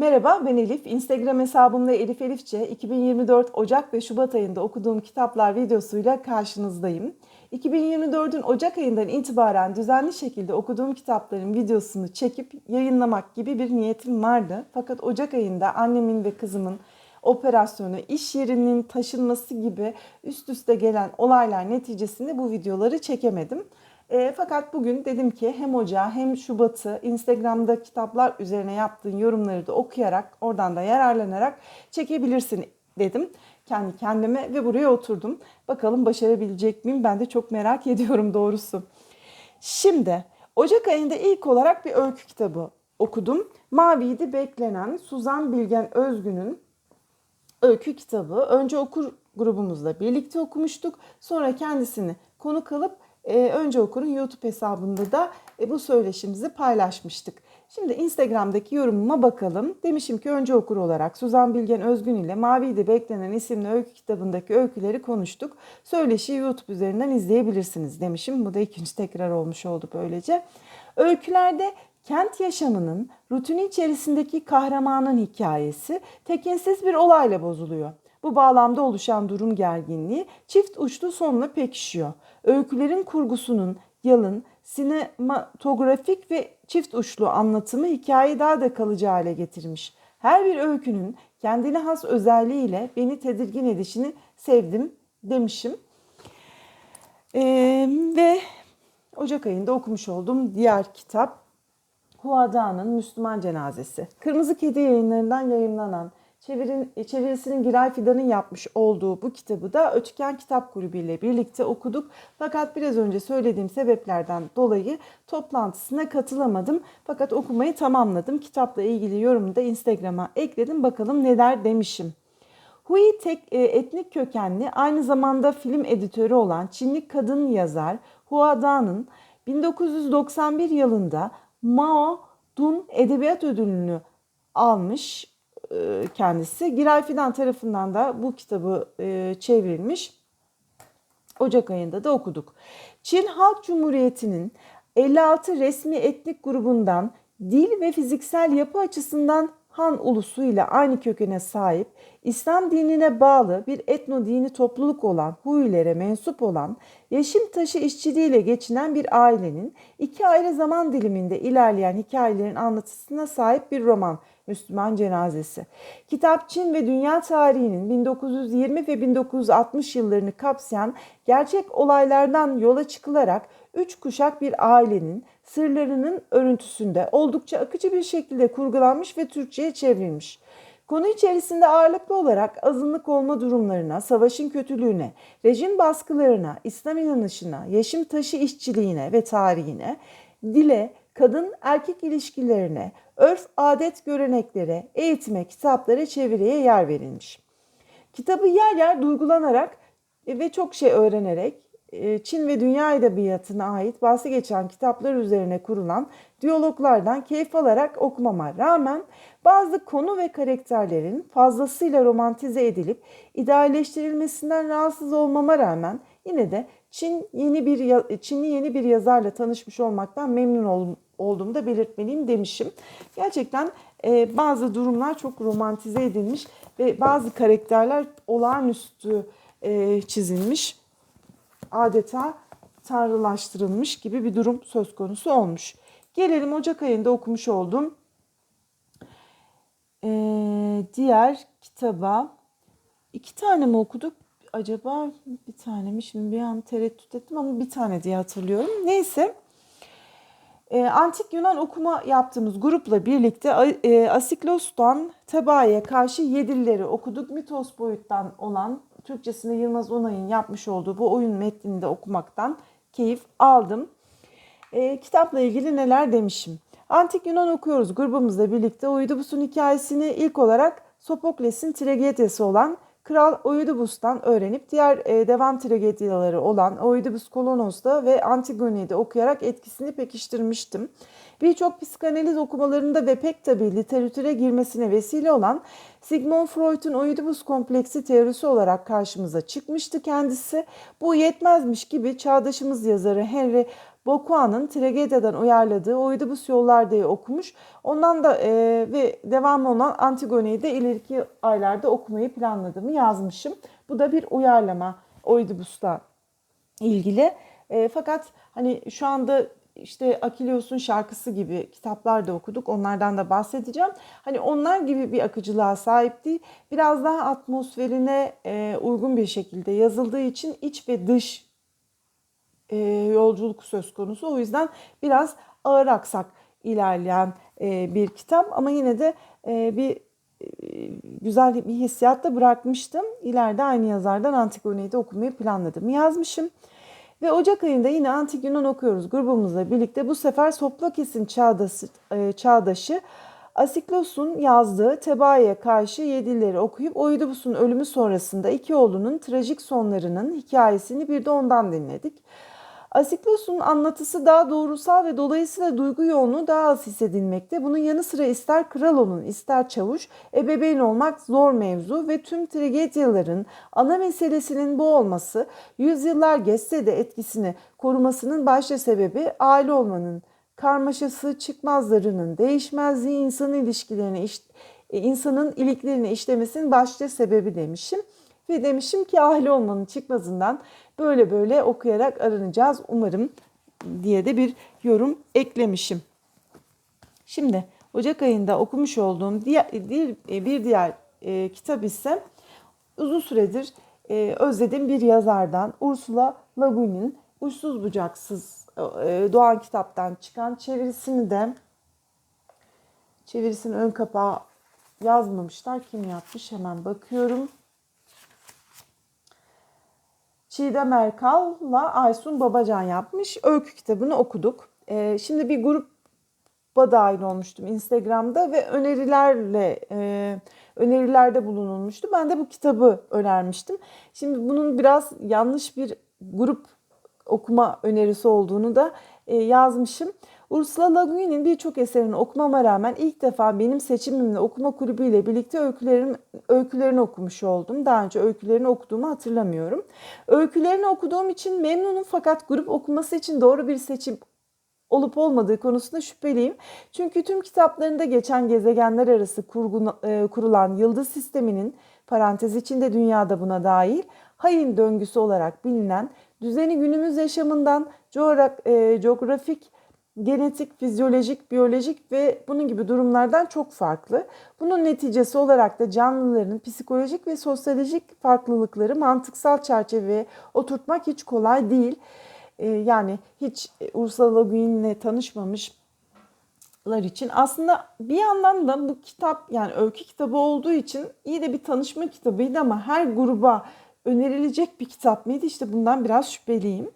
Merhaba ben Elif. Instagram hesabımda Elif Elifçe 2024 Ocak ve Şubat ayında okuduğum kitaplar videosuyla karşınızdayım. 2024'ün Ocak ayından itibaren düzenli şekilde okuduğum kitapların videosunu çekip yayınlamak gibi bir niyetim vardı. Fakat Ocak ayında annemin ve kızımın operasyonu, iş yerinin taşınması gibi üst üste gelen olaylar neticesinde bu videoları çekemedim. E, fakat bugün dedim ki hem Ocağı hem Şubat'ı Instagram'da kitaplar üzerine yaptığın yorumları da okuyarak oradan da yararlanarak çekebilirsin dedim kendi kendime ve buraya oturdum. Bakalım başarabilecek miyim? Ben de çok merak ediyorum doğrusu. Şimdi Ocak ayında ilk olarak bir öykü kitabı okudum. Maviydi Beklenen Suzan Bilgen Özgün'ün öykü kitabı. Önce okur grubumuzla birlikte okumuştuk. Sonra kendisini konuk alıp e, Önce Okur'un YouTube hesabında da e, bu söyleşimizi paylaşmıştık. Şimdi Instagram'daki yorumuma bakalım. Demişim ki Önce Okur olarak Suzan Bilgen Özgün ile Mavi'de Beklenen isimli öykü kitabındaki öyküleri konuştuk. Söyleşi YouTube üzerinden izleyebilirsiniz demişim. Bu da ikinci tekrar olmuş oldu böylece. Öykülerde kent yaşamının rutini içerisindeki kahramanın hikayesi tekinsiz bir olayla bozuluyor. Bu bağlamda oluşan durum gerginliği çift uçlu sonla pekişiyor. Öykülerin kurgusunun yalın, sinematografik ve çift uçlu anlatımı hikayeyi daha da kalıcı hale getirmiş. Her bir öykünün kendine has özelliğiyle beni tedirgin edişini sevdim demişim. Ee, ve Ocak ayında okumuş olduğum diğer kitap Huada'nın Müslüman Cenazesi. Kırmızı Kedi yayınlarından yayınlanan çevirin, çevirisinin Giray Fidan'ın yapmış olduğu bu kitabı da Ötüken Kitap Kulübü ile birlikte okuduk. Fakat biraz önce söylediğim sebeplerden dolayı toplantısına katılamadım. Fakat okumayı tamamladım. Kitapla ilgili yorumu da Instagram'a ekledim. Bakalım neler demişim. Hui tek e, etnik kökenli aynı zamanda film editörü olan Çinli kadın yazar Hua Da'nın 1991 yılında Mao Dun Edebiyat Ödülünü almış kendisi. Giray Fidan tarafından da bu kitabı e, çevrilmiş. Ocak ayında da okuduk. Çin Halk Cumhuriyeti'nin 56 resmi etnik grubundan dil ve fiziksel yapı açısından Han ulusu ile aynı kökene sahip, İslam dinine bağlı bir etno dini topluluk olan Huilere mensup olan, yaşım taşı işçiliğiyle geçinen bir ailenin iki ayrı zaman diliminde ilerleyen hikayelerin anlatısına sahip bir roman Müslüman Cenazesi. Kitap Çin ve dünya tarihinin 1920 ve 1960 yıllarını kapsayan gerçek olaylardan yola çıkılarak üç kuşak bir ailenin sırlarının örüntüsünde oldukça akıcı bir şekilde kurgulanmış ve Türkçe'ye çevrilmiş. Konu içerisinde ağırlıklı olarak azınlık olma durumlarına, savaşın kötülüğüne, rejim baskılarına, İslam inanışına, yaşım taşı işçiliğine ve tarihine, dile, kadın erkek ilişkilerine, örf adet göreneklere, eğitime, kitaplara, çeviriye yer verilmiş. Kitabı yer yer duygulanarak ve çok şey öğrenerek e, Çin ve dünya edebiyatına ait bahsi geçen kitaplar üzerine kurulan diyaloglardan keyif alarak okumama rağmen bazı konu ve karakterlerin fazlasıyla romantize edilip idealleştirilmesinden rahatsız olmama rağmen yine de Çin yeni bir Çinli yeni bir yazarla tanışmış olmaktan memnun ol, olduğumu da belirtmeliyim demişim. Gerçekten e, bazı durumlar çok romantize edilmiş ve bazı karakterler olağanüstü e, çizilmiş adeta tanrılaştırılmış gibi bir durum söz konusu olmuş. Gelelim Ocak ayında okumuş olduğum ee, diğer kitaba. iki tane mi okuduk? Acaba bir tane mi? Şimdi bir an tereddüt ettim ama bir tane diye hatırlıyorum. Neyse. Ee, Antik Yunan okuma yaptığımız grupla birlikte e, Asiklos'tan Tebai'ye karşı Yedilleri okuduk. Mitos boyuttan olan Türkçesinde Yılmaz Onay'ın yapmış olduğu bu oyun metnini de okumaktan keyif aldım. E, kitapla ilgili neler demişim. Antik Yunan okuyoruz grubumuzla birlikte Oidipus'un hikayesini ilk olarak Sopokles'in tragediyası olan Kral Oidipus'tan öğrenip diğer e, devam tragedyaları olan Oidipus Kolonos'ta ve Antigone'de okuyarak etkisini pekiştirmiştim. Birçok psikanaliz okumalarında ve pek tabi literatüre girmesine vesile olan Sigmund Freud'un Oedipus kompleksi teorisi olarak karşımıza çıkmıştı kendisi. Bu yetmezmiş gibi çağdaşımız yazarı Henry Bokua'nın tragedyadan uyarladığı Oidipus Yollarda'yı okumuş. Ondan da e, ve devamı olan Antigone'yi de ileriki aylarda okumayı planladığımı yazmışım. Bu da bir uyarlama Oidipus'ta ilgili. E, fakat hani şu anda işte Akilios'un şarkısı gibi kitaplar da okuduk. Onlardan da bahsedeceğim. Hani onlar gibi bir akıcılığa sahip değil. Biraz daha atmosferine e, uygun bir şekilde yazıldığı için iç ve dış e, yolculuk söz konusu. O yüzden biraz ağır aksak ilerleyen e, bir kitap ama yine de e, bir e, güzel bir hissiyat da bırakmıştım. İleride aynı yazardan Antigone'yi de okumayı planladım. Yazmışım. Ve Ocak ayında yine Antik Yunan okuyoruz grubumuzla birlikte. Bu sefer Soplokes'in çağdaşı, e, çağdaşı Asiklos'un yazdığı Tebai'ye karşı Yedileri okuyup Oidipus'un ölümü sonrasında iki oğlunun trajik sonlarının hikayesini bir de ondan dinledik. Asiklos'un anlatısı daha doğrusal ve dolayısıyla duygu yoğunluğu daha az hissedilmekte. Bunun yanı sıra ister kral olun ister çavuş, ebeveyn olmak zor mevzu ve tüm tragedyaların ana meselesinin bu olması yüzyıllar geçse de etkisini korumasının başta sebebi aile olmanın karmaşası çıkmazlarının değişmezliği insan ilişkilerini insanın iliklerini işlemesinin başta sebebi demişim. Ve demişim ki aile olmanın çıkmazından böyle böyle okuyarak aranacağız umarım diye de bir yorum eklemişim. Şimdi Ocak ayında okumuş olduğum diğer, bir diğer e, kitap ise uzun süredir e, özlediğim bir yazardan Ursula Le Guin'in Uçsuz Bucaksız e, Doğan kitaptan çıkan çevirisini de çevirisinin ön kapağı yazmamışlar. Kim yapmış hemen bakıyorum. Çiğdem Erkal'la Aysun Babacan yapmış. Öykü kitabını okuduk. Ee, şimdi bir gruba dahil olmuştum Instagram'da ve önerilerle e, önerilerde bulunulmuştu. Ben de bu kitabı önermiştim. Şimdi bunun biraz yanlış bir grup okuma önerisi olduğunu da e, yazmışım. Ursula Le Guin'in birçok eserini okumama rağmen ilk defa benim seçimimle okuma kulübüyle birlikte öykülerin, öykülerini okumuş oldum. Daha önce öykülerini okuduğumu hatırlamıyorum. Öykülerini okuduğum için memnunum fakat grup okuması için doğru bir seçim olup olmadığı konusunda şüpheliyim. Çünkü tüm kitaplarında geçen gezegenler arası kurgu, e, kurulan yıldız sisteminin parantez içinde dünyada buna dahil hayin döngüsü olarak bilinen düzeni günümüz yaşamından e, coğrafik genetik, fizyolojik, biyolojik ve bunun gibi durumlardan çok farklı. Bunun neticesi olarak da canlıların psikolojik ve sosyolojik farklılıkları mantıksal çerçeveye oturtmak hiç kolay değil. Ee, yani hiç Ursula Le Guin'le tanışmamışlar için aslında bir yandan da bu kitap yani öykü kitabı olduğu için iyi de bir tanışma kitabıydı ama her gruba önerilecek bir kitap mıydı? İşte bundan biraz şüpheliyim.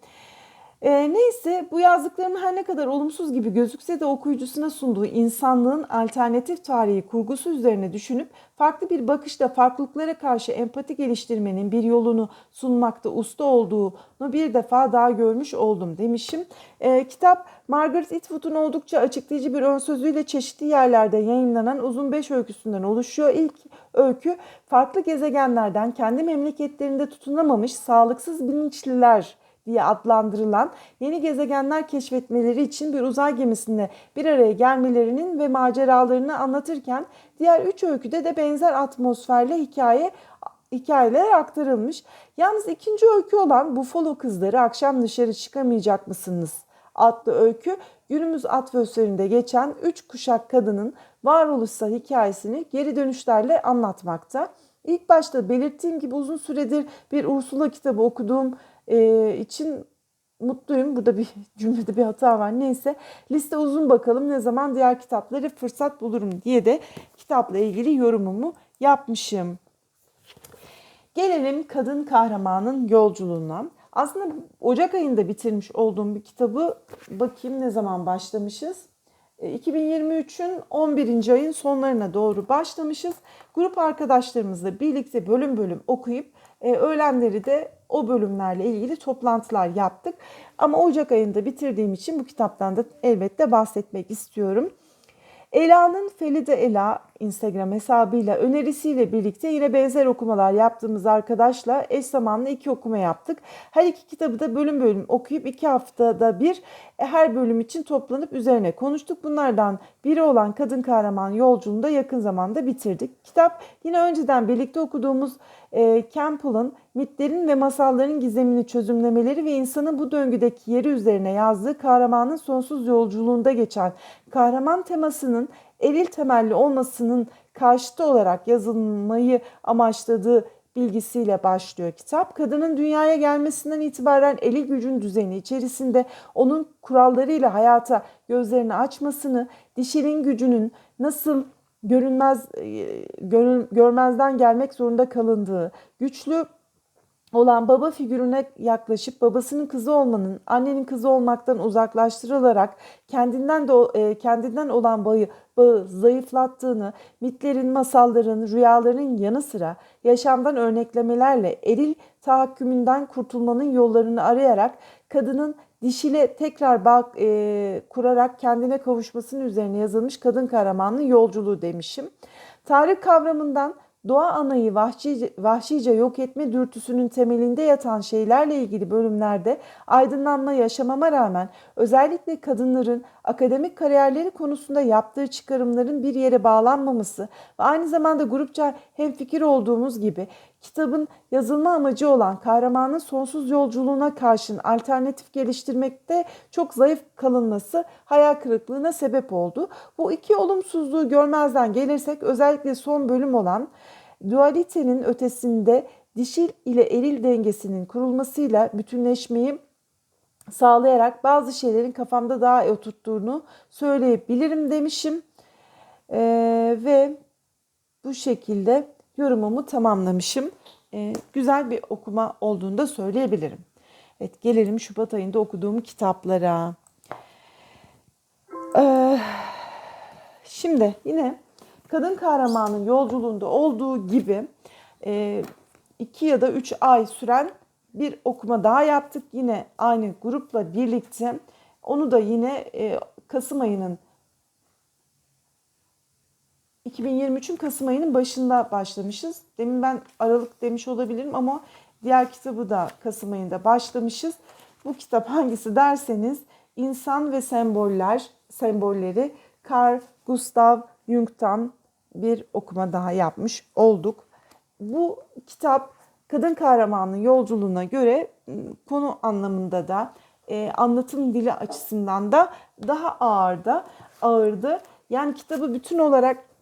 E, neyse bu yazdıklarım her ne kadar olumsuz gibi gözükse de okuyucusuna sunduğu insanlığın alternatif tarihi kurgusu üzerine düşünüp farklı bir bakışla farklılıklara karşı empati geliştirmenin bir yolunu sunmakta usta olduğunu bir defa daha görmüş oldum demişim. E, kitap Margaret Atwood'un oldukça açıklayıcı bir ön sözüyle çeşitli yerlerde yayınlanan uzun beş öyküsünden oluşuyor. İlk öykü farklı gezegenlerden kendi memleketlerinde tutunamamış sağlıksız bilinçliler diye adlandırılan yeni gezegenler keşfetmeleri için bir uzay gemisinde bir araya gelmelerinin ve maceralarını anlatırken diğer üç öyküde de benzer atmosferle hikaye hikayeler aktarılmış. Yalnız ikinci öykü olan Buffalo Kızları Akşam Dışarı Çıkamayacak mısınız? adlı öykü günümüz atmosferinde geçen üç kuşak kadının varoluşsal hikayesini geri dönüşlerle anlatmakta. İlk başta belirttiğim gibi uzun süredir bir Ursula kitabı okuduğum e, için mutluyum. Burada bir cümlede bir hata var. Neyse liste uzun bakalım ne zaman diğer kitapları fırsat bulurum diye de kitapla ilgili yorumumu yapmışım. Gelelim kadın kahramanın yolculuğuna. Aslında Ocak ayında bitirmiş olduğum bir kitabı bakayım ne zaman başlamışız. 2023'ün 11. ayın sonlarına doğru başlamışız. Grup arkadaşlarımızla birlikte bölüm bölüm okuyup e, öğlenleri de o bölümlerle ilgili toplantılar yaptık. Ama Ocak ayında bitirdiğim için bu kitaptan da elbette bahsetmek istiyorum. Ela'nın Felide Ela Instagram hesabıyla önerisiyle birlikte yine benzer okumalar yaptığımız arkadaşla eş zamanlı iki okuma yaptık. Her iki kitabı da bölüm bölüm okuyup iki haftada bir e, her bölüm için toplanıp üzerine konuştuk. Bunlardan biri olan Kadın Kahraman Yolculuğunu da yakın zamanda bitirdik. Kitap yine önceden birlikte okuduğumuz e, Campbell'ın mitlerin ve masalların gizemini çözümlemeleri ve insanın bu döngüdeki yeri üzerine yazdığı kahramanın sonsuz yolculuğunda geçen kahraman temasının eril temelli olmasının karşıtı olarak yazılmayı amaçladığı bilgisiyle başlıyor kitap. Kadının dünyaya gelmesinden itibaren eli gücün düzeni içerisinde onun kurallarıyla hayata gözlerini açmasını, dişinin gücünün nasıl görünmez görün, görmezden gelmek zorunda kalındığı, güçlü olan baba figürüne yaklaşıp babasının kızı olmanın annenin kızı olmaktan uzaklaştırılarak kendinden de kendinden olan bağı, bağı zayıflattığını, mitlerin, masalların, rüyaların yanı sıra yaşamdan örneklemelerle eril tahakkümünden kurtulmanın yollarını arayarak kadının dişiyle tekrar bağ e, kurarak kendine kavuşmasının üzerine yazılmış kadın kahramanının yolculuğu demişim. Tarih kavramından doğa anayı vahşice, vahşice yok etme dürtüsünün temelinde yatan şeylerle ilgili bölümlerde aydınlanma yaşamama rağmen özellikle kadınların akademik kariyerleri konusunda yaptığı çıkarımların bir yere bağlanmaması ve aynı zamanda grupça hemfikir olduğumuz gibi kitabın yazılma amacı olan kahramanın sonsuz yolculuğuna karşın alternatif geliştirmekte çok zayıf kalınması hayal kırıklığına sebep oldu. Bu iki olumsuzluğu görmezden gelirsek özellikle son bölüm olan dualitenin ötesinde dişil ile eril dengesinin kurulmasıyla bütünleşmeyi sağlayarak bazı şeylerin kafamda daha oturttuğunu söyleyebilirim demişim. Ee, ve bu şekilde yorumumu tamamlamışım. Ee, güzel bir okuma olduğunu da söyleyebilirim. Evet gelelim Şubat ayında okuduğum kitaplara. Ee, şimdi yine kadın kahramanın yolculuğunda olduğu gibi e, iki ya da üç ay süren bir okuma daha yaptık. Yine aynı grupla birlikte. Onu da yine e, Kasım ayının 2023'ün Kasım ayının başında başlamışız. Demin ben Aralık demiş olabilirim ama diğer kitabı da Kasım ayında başlamışız. Bu kitap hangisi derseniz İnsan ve Semboller, Sembolleri Carl Gustav Jung'tan bir okuma daha yapmış olduk. Bu kitap kadın kahramanın yolculuğuna göre ıı, konu anlamında da e, anlatım dili açısından da daha ağırdı. ağırdı. Yani kitabı bütün olarak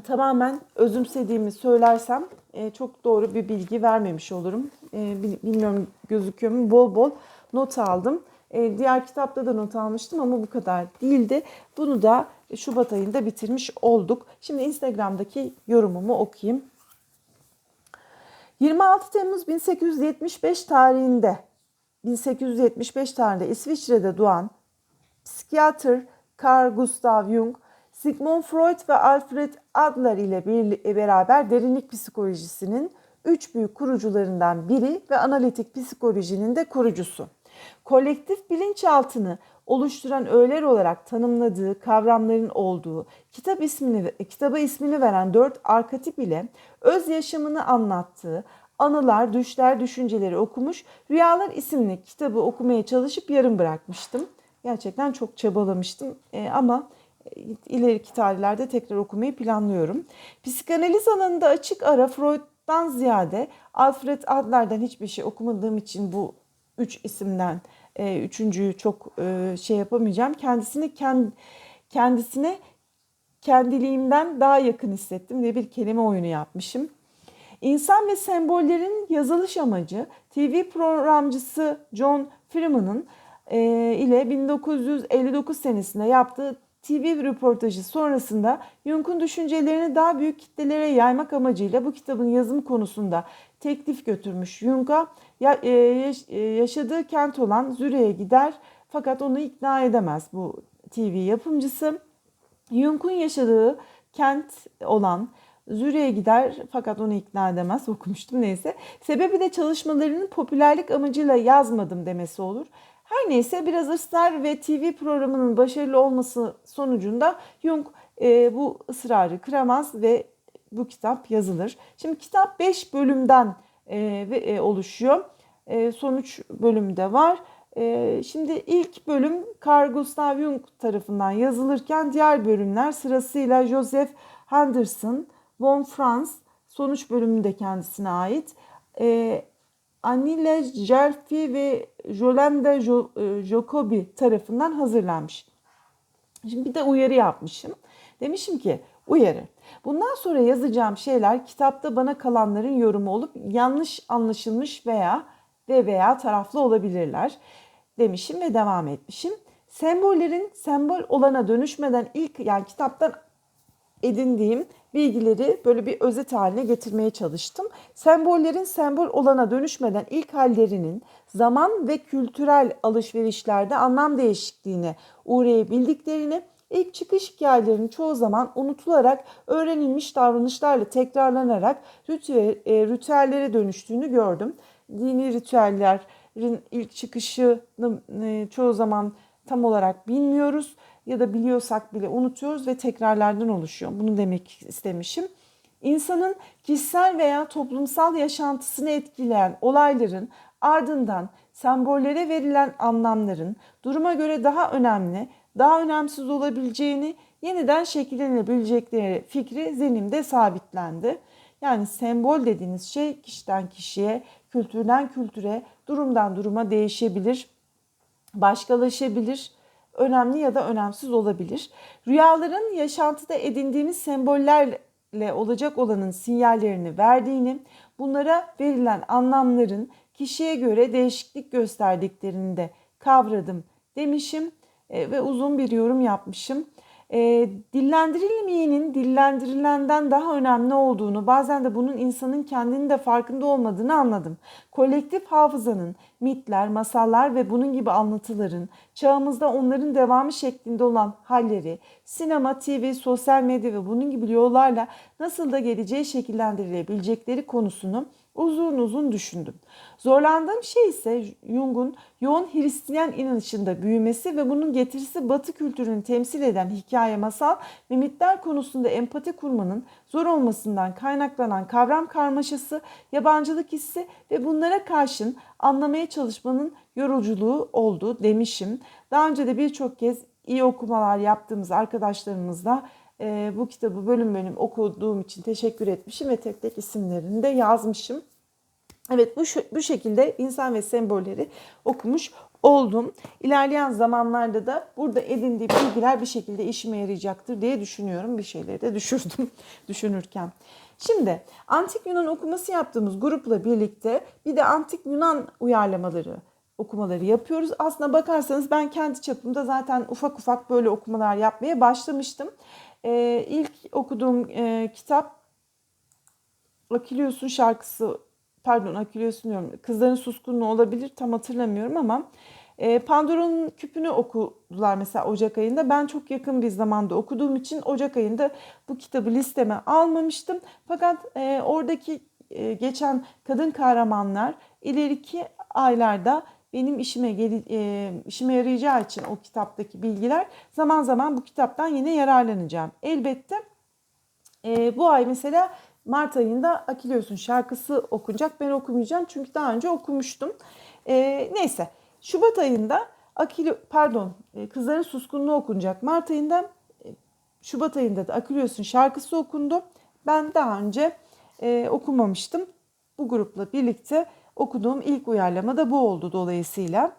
tamamen özümsediğimi söylersem e, çok doğru bir bilgi vermemiş olurum. E, bilmiyorum gözüküyor mu? Bol bol not aldım. E, diğer kitapta da not almıştım ama bu kadar değildi. Bunu da Şubat ayında bitirmiş olduk. Şimdi Instagram'daki yorumumu okuyayım. 26 Temmuz 1875 tarihinde 1875 tarihinde İsviçre'de doğan psikiyatr Carl Gustav Jung Sigmund Freud ve Alfred Adler ile bir, beraber derinlik psikolojisinin üç büyük kurucularından biri ve analitik psikolojinin de kurucusu. Kolektif bilinçaltını oluşturan öğeler olarak tanımladığı kavramların olduğu kitap ismini kitaba ismini veren dört arketip ile öz yaşamını anlattığı Anılar, Düşler, Düşünceleri okumuş. Rüyalar isimli kitabı okumaya çalışıp yarım bırakmıştım. Gerçekten çok çabalamıştım e, ama ileriki tarihlerde tekrar okumayı planlıyorum. Psikanaliz alanında açık ara Freud'dan ziyade Alfred Adler'den hiçbir şey okumadığım için bu üç isimden e, üçüncüyü çok e, şey yapamayacağım. Kendisini kend, kendisine kendiliğimden daha yakın hissettim ve bir kelime oyunu yapmışım. İnsan ve sembollerin yazılış amacı TV programcısı John Freeman'ın e, ile 1959 senesinde yaptığı TV röportajı sonrasında Jung'un düşüncelerini daha büyük kitlelere yaymak amacıyla bu kitabın yazım konusunda teklif götürmüş. Jung'a e, e, yaşadığı kent olan Zürich'e gider fakat onu ikna edemez bu TV yapımcısı. Jung'un yaşadığı kent olan Zürich'e gider fakat onu ikna edemez okumuştum neyse. Sebebi de çalışmalarının popülerlik amacıyla yazmadım demesi olur. Her neyse biraz ısrar ve TV programının başarılı olması sonucunda Jung e, bu ısrarı kıramaz ve bu kitap yazılır. Şimdi kitap 5 bölümden e, e, oluşuyor. E, sonuç bölümü de var. E, şimdi ilk bölüm Carl Gustav Jung tarafından yazılırken diğer bölümler sırasıyla Joseph Henderson, von Franz sonuç bölümü de kendisine ait. E, Anile Gelfi ve Jolanda Jo- e, Jacobi tarafından hazırlanmış. Şimdi bir de uyarı yapmışım. Demişim ki uyarı. Bundan sonra yazacağım şeyler kitapta bana kalanların yorumu olup yanlış anlaşılmış veya ve veya taraflı olabilirler demişim ve devam etmişim. Sembollerin sembol olana dönüşmeden ilk yani kitaptan edindiğim bilgileri böyle bir özet haline getirmeye çalıştım. Sembollerin sembol olana dönüşmeden ilk hallerinin zaman ve kültürel alışverişlerde anlam değişikliğine uğrayabildiklerini, ilk çıkış hikayelerinin çoğu zaman unutularak öğrenilmiş davranışlarla tekrarlanarak e, ritüellere dönüştüğünü gördüm. Dini ritüellerin ilk çıkışını e, çoğu zaman tam olarak bilmiyoruz ya da biliyorsak bile unutuyoruz ve tekrarlardan oluşuyor. Bunu demek istemişim. İnsanın kişisel veya toplumsal yaşantısını etkileyen olayların ardından sembollere verilen anlamların duruma göre daha önemli, daha önemsiz olabileceğini, yeniden şekillenebilecekleri fikri zihnimde sabitlendi. Yani sembol dediğiniz şey kişiden kişiye, kültürden kültüre, durumdan duruma değişebilir, başkalaşabilir önemli ya da önemsiz olabilir. Rüyaların yaşantıda edindiğimiz sembollerle olacak olanın sinyallerini verdiğini, bunlara verilen anlamların kişiye göre değişiklik gösterdiklerini de kavradım demişim e, ve uzun bir yorum yapmışım. E, dillendirilmeyenin dillendirilenden daha önemli olduğunu, bazen de bunun insanın kendinin de farkında olmadığını anladım. Kolektif hafızanın, mitler, masallar ve bunun gibi anlatıların çağımızda onların devamı şeklinde olan halleri, sinema, TV, sosyal medya ve bunun gibi yollarla nasıl da geleceğe şekillendirilebilecekleri konusunu uzun uzun düşündüm. Zorlandığım şey ise Jung'un yoğun Hristiyan inanışında büyümesi ve bunun getirisi Batı kültürünü temsil eden hikaye, masal ve mitler konusunda empati kurmanın zor olmasından kaynaklanan kavram karmaşası, yabancılık hissi ve bunlara karşın anlamaya çalışmanın yoruculuğu oldu demişim. Daha önce de birçok kez iyi okumalar yaptığımız arkadaşlarımızla e, bu kitabı bölüm bölüm okuduğum için teşekkür etmişim ve tek tek isimlerini de yazmışım. Evet bu, bu şekilde insan ve sembolleri okumuş oldum. İlerleyen zamanlarda da burada edindiğim bilgiler bir şekilde işime yarayacaktır diye düşünüyorum. Bir şeyleri de düşürdüm düşünürken. Şimdi Antik Yunan okuması yaptığımız grupla birlikte bir de Antik Yunan uyarlamaları okumaları yapıyoruz. Aslına bakarsanız ben kendi çapımda zaten ufak ufak böyle okumalar yapmaya başlamıştım. Ee, ilk okuduğum e, kitap Akilios'un şarkısı pardon Akilios'un diyorum Kızların Suskunluğu olabilir tam hatırlamıyorum ama e, Pandora'nın küpünü okudular mesela Ocak ayında. Ben çok yakın bir zamanda okuduğum için Ocak ayında bu kitabı listeme almamıştım. Fakat e, oradaki e, geçen kadın kahramanlar ileriki aylarda benim işime gel, e, işime yarayacağı için o kitaptaki bilgiler zaman zaman bu kitaptan yine yararlanacağım. Elbette e, bu ay mesela Mart ayında Akilios'un şarkısı okunacak. Ben okumayacağım çünkü daha önce okumuştum. E, neyse Şubat ayında Akilio, pardon e, Kızların Suskunluğu okunacak. Mart ayında e, Şubat ayında da Akilios'un şarkısı okundu. Ben daha önce e, okumamıştım. Bu grupla birlikte okuduğum ilk uyarlama da bu oldu dolayısıyla.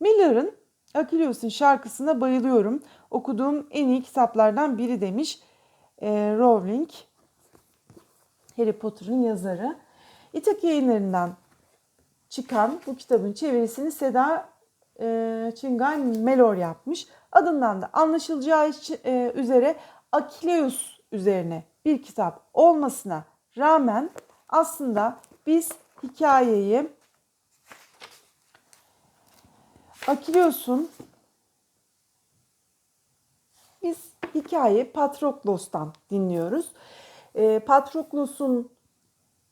Miller'ın Akilios'un şarkısına bayılıyorum. Okuduğum en iyi kitaplardan biri demiş e, Rowling. Harry Potter'ın yazarı. İtak yayınlarından çıkan bu kitabın çevirisini Seda e, Çingay Melor yapmış. Adından da anlaşılacağı e, üzere Akileus üzerine bir kitap olmasına rağmen aslında biz hikayeyi Akileus'un biz hikayeyi Patroklos'tan dinliyoruz. E, Patroklos'un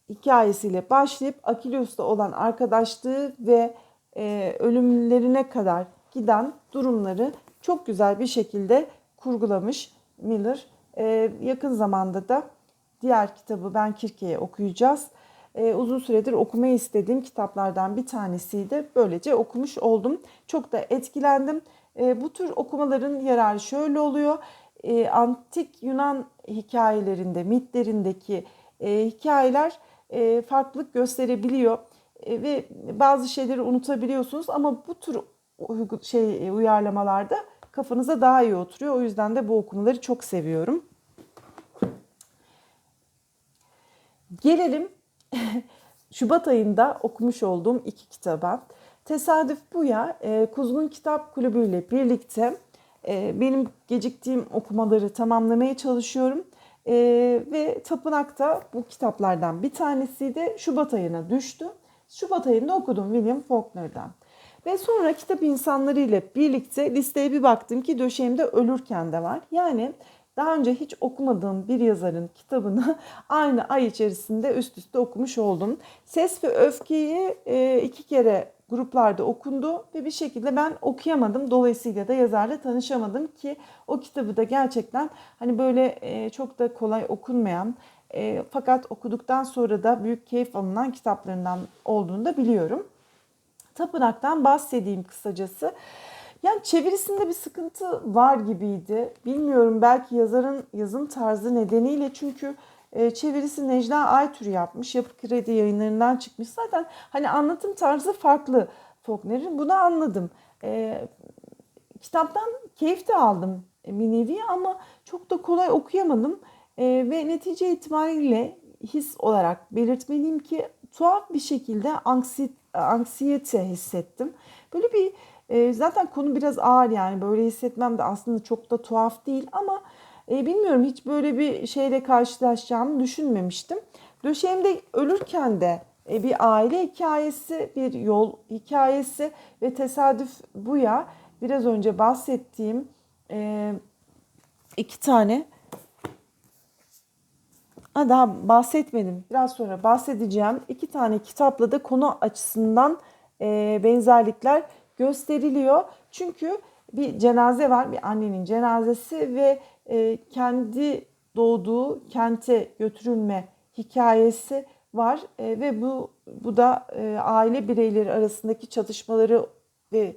hikayesiyle başlayıp Akileus'ta olan arkadaşlığı ve e, ölümlerine kadar giden durumları çok güzel bir şekilde kurgulamış Miller. E, yakın zamanda da diğer kitabı Ben Kirke'ye okuyacağız. E, uzun süredir okumayı istediğim kitaplardan bir tanesiydi. Böylece okumuş oldum. Çok da etkilendim. E, bu tür okumaların yararı şöyle oluyor. E, antik Yunan hikayelerinde, mitlerindeki e, hikayeler e, farklılık gösterebiliyor e, ve bazı şeyleri unutabiliyorsunuz ama bu tür şey uyarlamalarda kafanıza daha iyi oturuyor. O yüzden de bu okumaları çok seviyorum. Gelelim Şubat ayında okumuş olduğum iki kitaba. Tesadüf bu ya, e, Kuzgun Kitap Kulübü ile birlikte e, benim geciktiğim okumaları tamamlamaya çalışıyorum. E, ve Tapınak'ta bu kitaplardan bir tanesiydi. Şubat ayına düştü. Şubat ayında okudum William Faulkner'dan. Ve sonra kitap insanları ile birlikte listeye bir baktım ki döşeğimde ölürken de var. Yani daha önce hiç okumadığım bir yazarın kitabını aynı ay içerisinde üst üste okumuş oldum. Ses ve Öfke'yi e, iki kere gruplarda okundu ve bir şekilde ben okuyamadım. Dolayısıyla da yazarla tanışamadım ki o kitabı da gerçekten hani böyle e, çok da kolay okunmayan e, fakat okuduktan sonra da büyük keyif alınan kitaplarından olduğunu da biliyorum. Tapınak'tan bahsedeyim kısacası. Yani çevirisinde bir sıkıntı var gibiydi. Bilmiyorum belki yazarın yazım tarzı nedeniyle çünkü çevirisi Necla Aytür yapmış. Yapı Kredi yayınlarından çıkmış. Zaten hani anlatım tarzı farklı Faulkner'in. Bunu anladım. E, kitaptan keyif de aldım e, minevi ama çok da kolay okuyamadım. E, ve netice itibariyle his olarak belirtmeliyim ki tuhaf bir şekilde anksiyete hissettim. Böyle bir e, zaten konu biraz ağır yani böyle hissetmem de aslında çok da tuhaf değil ama e, bilmiyorum hiç böyle bir şeyle karşılaşacağımı düşünmemiştim. Döşeğimde ölürken de e, bir aile hikayesi, bir yol hikayesi ve tesadüf bu ya biraz önce bahsettiğim e, iki tane Ha, daha bahsetmedim. Biraz sonra bahsedeceğim. İki tane kitapla da konu açısından e, benzerlikler gösteriliyor. Çünkü bir cenaze var, bir annenin cenazesi ve e, kendi doğduğu kente götürülme hikayesi var e, ve bu bu da e, aile bireyleri arasındaki çatışmaları ve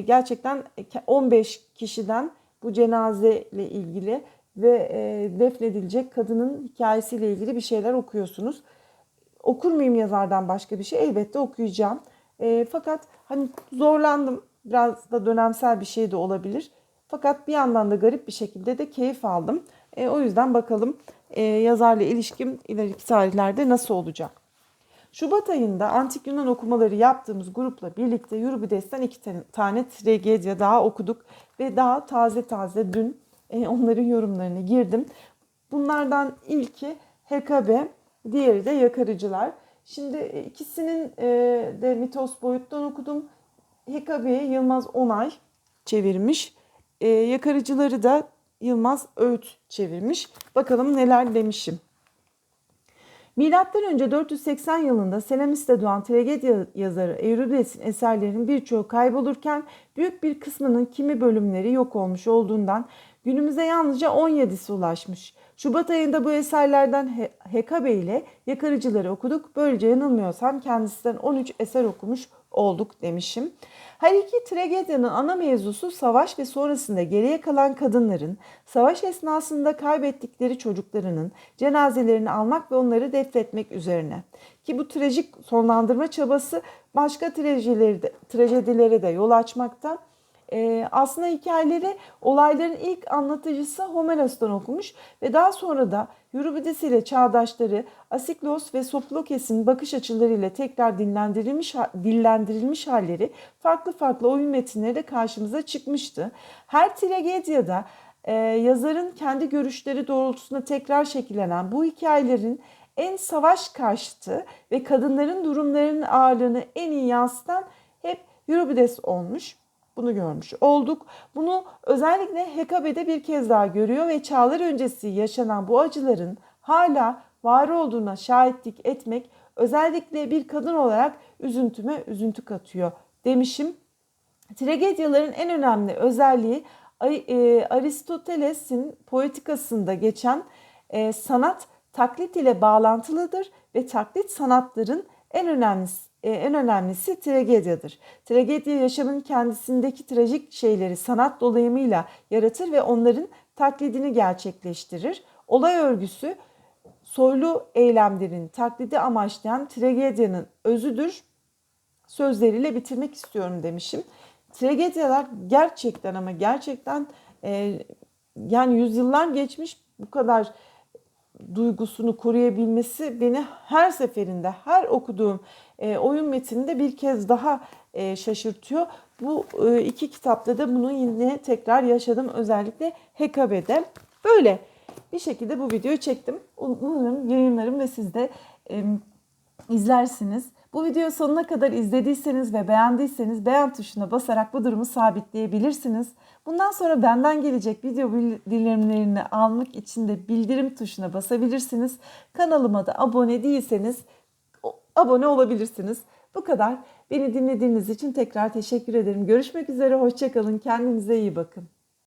gerçekten 15 kişiden bu cenazeyle ilgili ve defnedilecek kadının hikayesiyle ilgili bir şeyler okuyorsunuz. Okur muyum yazardan başka bir şey? Elbette okuyacağım. E, fakat hani zorlandım. Biraz da dönemsel bir şey de olabilir. Fakat bir yandan da garip bir şekilde de keyif aldım. E, o yüzden bakalım e, yazarla ilişkim ileriki tarihlerde nasıl olacak. Şubat ayında Antik Yunan okumaları yaptığımız grupla birlikte Euripides'ten iki tane tragedya daha okuduk ve daha taze taze dün e, onların yorumlarına girdim. Bunlardan ilki Hekabe, diğeri de Yakarıcılar. Şimdi e, ikisinin e, de mitos boyuttan okudum. Hekabe'yi Yılmaz Onay çevirmiş. Yakarıcıları da Yılmaz Öğüt çevirmiş. Bakalım neler demişim. Milattan önce 480 yılında Selamis'te doğan tragedya yazarı Eurides'in eserlerinin birçoğu kaybolurken büyük bir kısmının kimi bölümleri yok olmuş olduğundan Günümüze yalnızca 17'si ulaşmış. Şubat ayında bu eserlerden Hekabe ile Yakarıcıları okuduk. Böylece yanılmıyorsam kendisinden 13 eser okumuş olduk demişim. Her iki tragedyanın ana mevzusu savaş ve sonrasında geriye kalan kadınların savaş esnasında kaybettikleri çocuklarının cenazelerini almak ve onları defnetmek üzerine. Ki bu trajik sonlandırma çabası başka trajedileri de, trajedilere de yol açmakta e, aslında hikayeleri olayların ilk anlatıcısı Homeros'tan okumuş ve daha sonra da Euripides ile çağdaşları Asiklos ve Sophocles'in bakış açılarıyla tekrar dinlendirilmiş dillendirilmiş halleri farklı farklı oyun metinleri de karşımıza çıkmıştı. Her tragedyada e, yazarın kendi görüşleri doğrultusunda tekrar şekillenen bu hikayelerin en savaş karşıtı ve kadınların durumlarının ağırlığını en iyi yansıtan hep Euripides olmuş bunu görmüş olduk. Bunu özellikle Hekabe'de bir kez daha görüyor ve çağlar öncesi yaşanan bu acıların hala var olduğuna şahitlik etmek özellikle bir kadın olarak üzüntüme üzüntü katıyor demişim. Tragedyaların en önemli özelliği e, Aristoteles'in poetikasında geçen e, sanat taklit ile bağlantılıdır ve taklit sanatların en önemlisi en önemlisi tragedyadır. Tragedya yaşamın kendisindeki trajik şeyleri sanat dolayımıyla yaratır ve onların taklidini gerçekleştirir. Olay örgüsü soylu eylemlerin taklidi amaçlayan tragedyanın özüdür sözleriyle bitirmek istiyorum demişim. Tragedyalar gerçekten ama gerçekten e, yani yüzyıllar geçmiş bu kadar duygusunu koruyabilmesi beni her seferinde, her okuduğum e, oyun metninde bir kez daha e, şaşırtıyor. Bu e, iki kitapta da bunu yine tekrar yaşadım. Özellikle Hekabe'de. Böyle bir şekilde bu videoyu çektim. Umarım yayınlarım ve siz de izlersiniz. Bu videoyu sonuna kadar izlediyseniz ve beğendiyseniz beğen tuşuna basarak bu durumu sabitleyebilirsiniz. Bundan sonra benden gelecek video bildirimlerini almak için de bildirim tuşuna basabilirsiniz. Kanalıma da abone değilseniz abone olabilirsiniz. Bu kadar. Beni dinlediğiniz için tekrar teşekkür ederim. Görüşmek üzere, hoşçakalın. Kendinize iyi bakın.